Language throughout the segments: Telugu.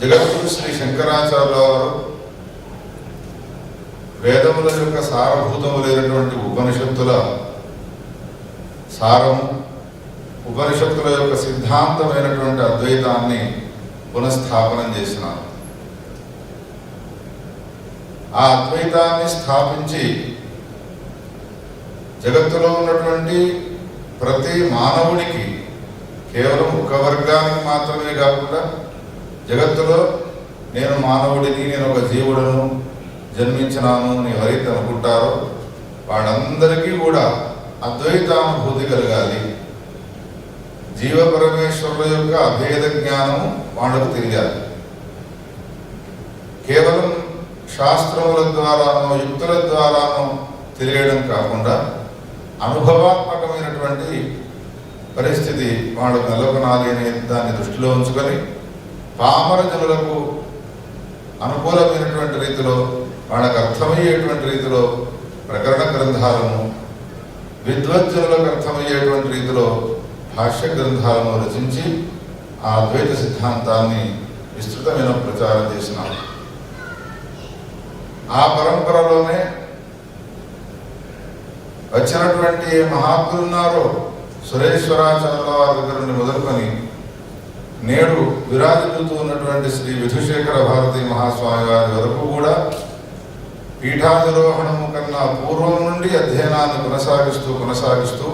జగద్గురు శ్రీ శంకరాచార్య వారు వేదముల యొక్క సారభూతములైనటువంటి ఉపనిషత్తుల సారము ఉపనిషత్తుల యొక్క సిద్ధాంతమైనటువంటి అద్వైతాన్ని పునఃస్థాపనం చేసినారు. ఆ అద్వైతాన్ని స్థాపించి జగత్తులో ఉన్నటువంటి ప్రతి మానవుడికి కేవలం ఒక వర్గానికి మాత్రమే కాకుండా జగత్తులో నేను మానవుడిని నేను ఒక జీవుడను జన్మించినాను అని ఎవరైతే అనుకుంటారో వాళ్ళందరికీ కూడా అద్వైతానుభూతి కలగాలి. జీవ పరమేశ్వరుల యొక్క అభేద జ్ఞానం వాళ్ళకు తెలియాలి. కేవలం శాస్త్రముల ద్వారానో యుక్తుల ద్వారానో తెలియడం కాకుండా అనుభవాత్మకమైనటువంటి పరిస్థితి వాళ్ళకు నెలకొనాలి అనే దాన్ని దృష్టిలో ఉంచుకొని పామర జనులకు అనుకూలమైనటువంటి రీతిలో వాళ్ళకు అర్థమయ్యేటువంటి రీతిలో ప్రకరణ గ్రంథాలను విద్వజ్జనులకు అర్థమయ్యేటువంటి రీతిలో భాష్య గ్రంథాలను రచించి ఆ ద్వైత సిద్ధాంతాన్ని విస్తృతమైన ప్రచారం చేసినాం ఆ పరంపరలోనే వచ్చినటువంటి మహాత్ములున్నారో సురేశ్వరాచార్యుల వారి దగ్గర నుండి మొదలుకొని నేడు విరాజిల్లుతూ ఉన్నటువంటి శ్రీ విధుశేఖర భారతి మహాస్వామి వారి వరకు కూడా పీఠాధిరోహణము కన్నా పూర్వం నుండి అధ్యయనాన్ని కొనసాగిస్తూ కొనసాగిస్తూ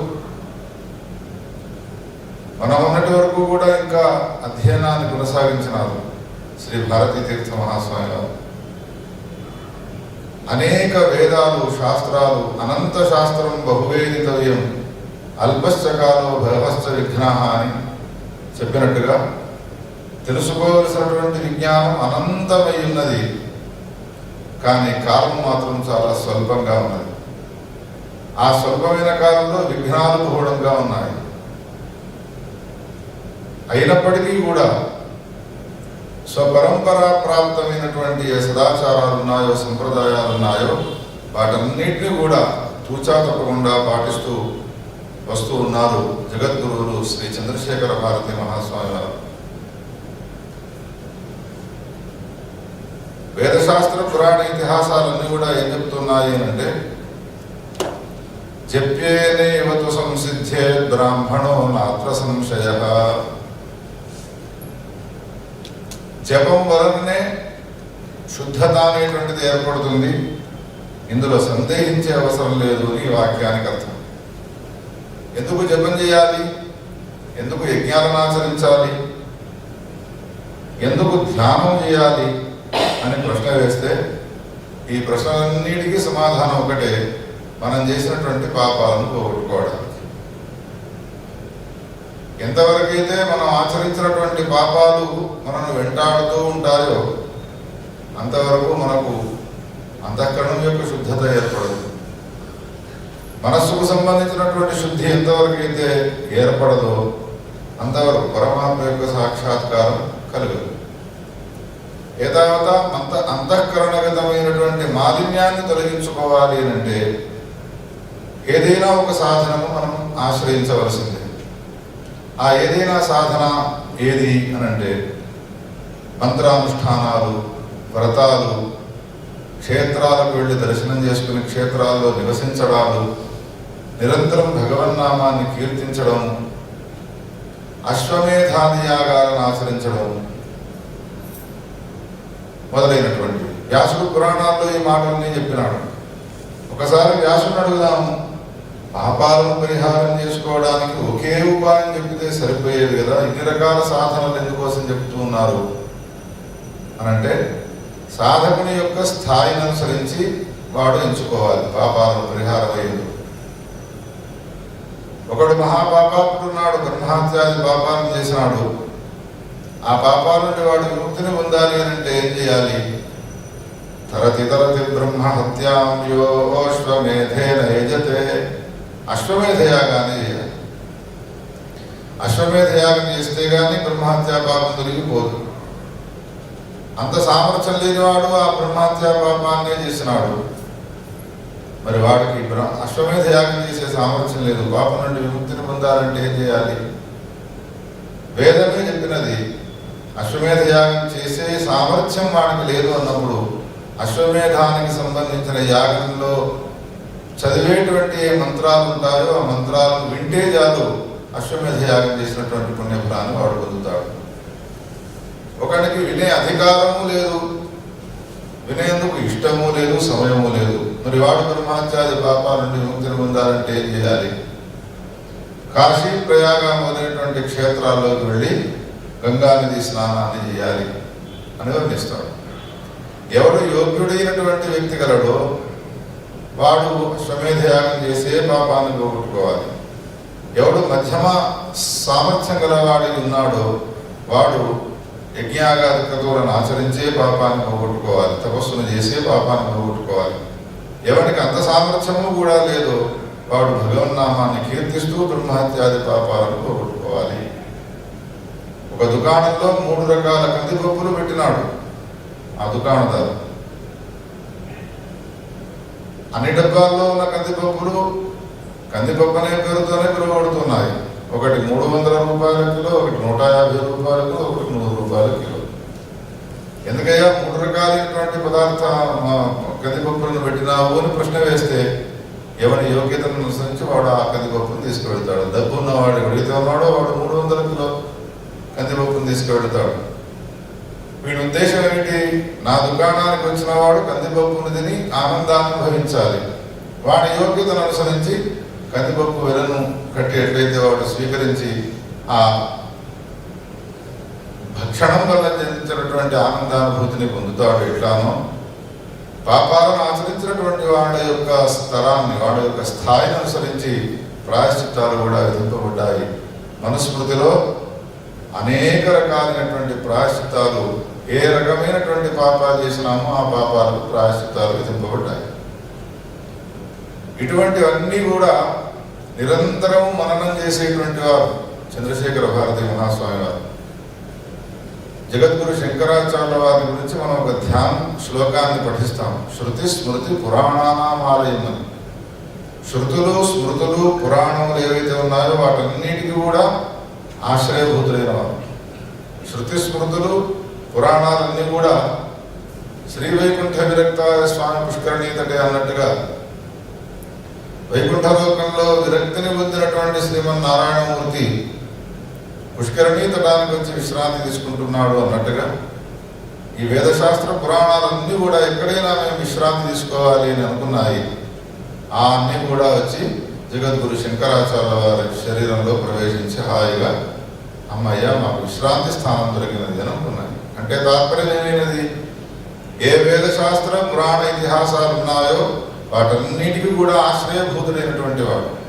మనం ఉన్నటి వరకు కూడా ఇంకా అధ్యయనాన్ని కొనసాగించినారు శ్రీ భారతీ తీర్థ మహాస్వామి వారు. అనేక వేదాలు శాస్త్రాలు అనంత శాస్త్రం బహువేదితవ్యం. అల్పశ్చకాలో భగవశ్చ విఘ్న అని చెప్పినట్టుగా తెలుసుకోవలసినటువంటి విజ్ఞానం అనంతమై ఉన్నది. కానీ కాలం మాత్రం చాలా స్వల్పంగా ఉన్నది. ఆ స్వల్పమైన కాలంలో విఘ్నాలు బహుళంగా ఉన్నాయి. అయినప్పటికీ కూడా స్వపరంపరా ప్రాప్తమైనటువంటి ఏ సదాచారాలు ఉన్నాయో సంప్రదాయాలు ఉన్నాయో వాటన్నిటిని కూడా తూచా తప్పకుండా పాటిస్తూ వస్తూ ఉన్నారు. జగద్గురువులు శ్రీ చంద్రశేఖర భారతి మహాస్వామి వారు. వేదశాస్త్ర పురాణ ఇతిహాసాలన్నీ కూడా ఏం చెప్తున్నాయి అంటే అంటే జప్యేనేవతు సంసిద్ధే బ్రాహ్మణో నాత్ర సంశయ జపం వలననే శుద్ధత అనేటువంటిది ఏర్పడుతుంది. ఇందులో సందేహించే అవసరం లేదు ఈ వాక్యానికి అర్థం. ఎందుకు జపం చేయాలి? ఎందుకు యజ్ఞాలను ఆచరించాలి? ఎందుకు ధ్యానం చేయాలి? అని ప్రశ్న వేస్తే ఈ ప్రశ్నలన్నిటికీ సమాధానం ఒకటే మనం చేసినటువంటి పాపాలను పోగొట్టుకోవడానికి ఎంతవరకైతే మనం ఆచరించినటువంటి పాపాలు మనను వెంటాడుతూ ఉంటాయో అంతవరకు మనకు అంతఃకరణం యొక్క శుద్ధత ఏర్పడదు. మనస్సుకు సంబంధించినటువంటి శుద్ధి ఎంతవరకు అయితే ఏర్పడదో అంతవరకు పరమాత్మ యొక్క సాక్షాత్కారం కలుగుతుంది. ఏదావత అంత అంతఃకరణగతమైనటువంటి మాలిన్యాన్ని తొలగించుకోవాలి అని అంటే ఏదైనా ఒక సాధనము మనం ఆశ్రయించవలసిందే. ఆ ఏదైనా సాధన ఏది అని అంటే మంత్రానుష్ఠానాలు వ్రతాలు క్షేత్రాలకు వెళ్ళి దర్శనం చేసుకుని క్షేత్రాల్లో నివసించడాలు నిరంతరం భగవన్నామాన్ని కీర్తించడం అశ్వమేధాది యాగాలను ఆచరించడం మొదలైనటువంటి వ్యాసుడు పురాణాల్లో ఈ మాటల్ని చెప్పినాడు. ఒకసారి వ్యాసుని అడుగుదాము పాపాలను పరిహారం చేసుకోవడానికి ఒకే ఉపాయం చెప్పితే సరిపోయేది కదా? ఇన్ని రకాల సాధనలు ఎందుకోసం చెప్తూ ఉన్నారు? అని అంటే సాధకుని యొక్క స్థాయిని అనుసరించి వాడు ఎంచుకోవాలి పాపాలను పరిహారం అయ్యేది ఒకడు మహాపాపాత్ముడున్నాడు బ్రహ్మహత్యాది పాపాలను చేసినాడు. ఆ పాపాల నుండి వాడు విముక్తిని పొందాలి అని అంటే ఏం చేయాలి? తరతి తరతి బ్రహ్మ హత్యాం యో అశ్వమేధేన యజతే. అశ్వమేధ యాగాన్ని చేయాలి. అశ్వమేధ యాగం చేస్తే గాని బ్రహ్మహత్యా పాపం తొలగిపోదు. అంత సామర్థ్యం లేనివాడు ఆ బ్రహ్మహత్యా పాపాన్నే చేసినాడు. మరి వాడికి బ్ర- అశ్వమేధ యాగం చేసే సామర్థ్యం లేదు. పాపం నుండి విముక్తిని పొందాలంటే ఏం చేయాలి? వేదమే చెప్పినది అశ్వమేధ యాగం చేసే సామర్థ్యం వాడికి లేదు అన్నప్పుడు అశ్వమేధానికి సంబంధించిన యాగంలో చదివేటువంటి ఏ మంత్రాలు ఉంటాయో ఆ మంత్రాలను వింటే చాలు అశ్వమేధ యాగం చేసినటువంటి పుణ్యఫలాన్ని వాడు పొందుతాడు. ఒకటికి వినే అధికారము లేదు వినేందుకు ఇష్టము లేదు సమయము లేదు. మరి వాడు బ్రహ్మాచారి పాపాల నుండి ముక్తిని పొందాలంటే ఏం చేయాలి? కాశీ ప్రయాగ మొదలైనటువంటి క్షేత్రాల్లోకి వెళ్ళి గంగానది స్నానాన్ని చేయాలి అని వర్ణిస్తాడు ఎవడు యోగ్యుడైనటువంటి వ్యక్తి గలడో వాడు స్వమేధయాగం చేసే పాపాన్ని పోగొట్టుకోవాలి. ఎవడు మధ్యమ సామర్థ్యం గలవాడి ఉన్నాడో వాడు యజ్ఞాగాది దూరను ఆచరించే పాపాన్ని పోగొట్టుకోవాలి తపస్సును చేసే పాపాన్ని పోగొట్టుకోవాలి. ఎవరికి అంత సామర్థ్యము కూడా లేదో. వాడు భగవన్నామాన్ని కీర్తిస్తూ బ్రహ్మహత్యాది పాపాలను పోగొట్టుకోవాలి. ఒక దుకాణంలో మూడు రకాల కందిపప్పులు పెట్టినాడు. ఆ దుకాణదారు. అన్ని డబ్బాల్లో ఉన్న కందిపప్పులు కందిపప్పు అనే పేరుతోనే పిలువబడుతున్నాయి ఒకటి మూడు వందల రూపాయల కిలో ఒకటి నూట యాభై రూపాయల కిలో ఒకటి నూరు రూపాయల కిలో. ఎందుకయ్యా? మూడు రకాలైనటువంటి పదార్థ ఆ, కందిపప్పులను పెట్టినావు అని ప్రశ్న వేస్తే ఎవరి యోగ్యతను అనుసరించి వాడు ఆ కందిపప్పును తీసుకువెళ్తాడు. డబ్బు ఉన్నవాడు ఎవడైతే ఉన్నాడో వాడు మూడు వందల కిలో కందిపప్పును తీసుకువెళ్తాడు. వీడి ఉద్దేశం ఏమిటి? నా దుకాణానికి వచ్చిన వాడు కందిపప్పును తిని ఆనందాన్ని భవించాలి వాడి యోగ్యతను అనుసరించి కందిపప్పు వెలను కట్టి ఎట్లయితే వాడు స్వీకరించి ఆ భక్షణం వల్ల జనించినటువంటి ఆనందానుభూతిని పొందుతాడు ఎట్లానో పాపాలను ఆచరించినటువంటి వాళ్ళ యొక్క స్తరాన్ని వాళ్ళ యొక్క స్థాయిని అనుసరించి ప్రాయశ్చిత్తాలు కూడా విధింపబడ్డాయి. మనుస్మృతిలో అనేక రకాలైనటువంటి ప్రాయశ్చిత్తాలు ఏ రకమైనటువంటి పాపాలు చేసినామో ఆ పాపాలకు ప్రాయశ్చిత్తాలు విధింపబడ్డాయి. ఇటువంటివన్నీ కూడా నిరంతరం మననం చేసేటువంటి వారు చంద్రశేఖర భారతి మహాస్వామి వారు జగద్గురు శంకరాచార్య వారి గురించి మనం ఒక ధ్యానం శ్లోకాన్ని పఠిస్తాం శృతి స్మృతి పురాణానామాలయం అని శృతులు స్మృతులు పురాణములు ఏవైతే ఉన్నాయో వాటన్నిటికీ కూడా ఆశ్రయభూతులైన వారు. శృతి స్మృతులు పురాణాలన్నీ కూడా శ్రీ వైకుంఠ విరక్త స్వామి పుష్కరణీ తటే అన్నట్టుగా వైకుంఠలోకంలో విరక్తిని పొందినటువంటి శ్రీమన్నారాయణమూర్తి పుష్కరణీ తటానికి వచ్చి విశ్రాంతి తీసుకుంటున్నాడు అన్నట్టుగా ఈ వేదశాస్త్ర పురాణాలన్నీ కూడా ఎక్కడైనా మేము విశ్రాంతి తీసుకోవాలి అని అనుకున్నాయి. ఆ అన్నీ కూడా వచ్చి జగద్గురు శంకరాచార్య వారి శరీరంలో ప్రవేశించి హాయిగా అమ్మయ్య మాకు విశ్రాంతి స్థానం దొరికినది అని అనుకున్నాయి. అంటే తాత్పర్యం ఏమైనది? ఏ వేదశాస్త్ర పురాణ ఇతిహాసాలు ఉన్నాయో వాటన్నిటికీ కూడా ఆశ్రయభూతుడైనటువంటి వాడు.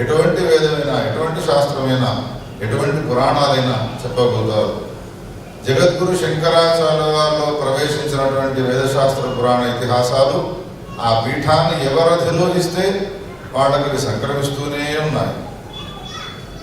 ఎటువంటి వేదమైనా ఎటువంటి శాస్త్రమైనా ఎటువంటి పురాణాలైనా చెప్పబోతారు. జగద్గురు శంకరాచార్య వారిలో ప్రవేశించినటువంటి వేదశాస్త్ర పురాణ ఇతిహాసాలు ఆ పీఠాన్ని ఎవరు అధిరోహిస్తే వాళ్ళకి సంక్రమిస్తూనే ఉన్నాయి.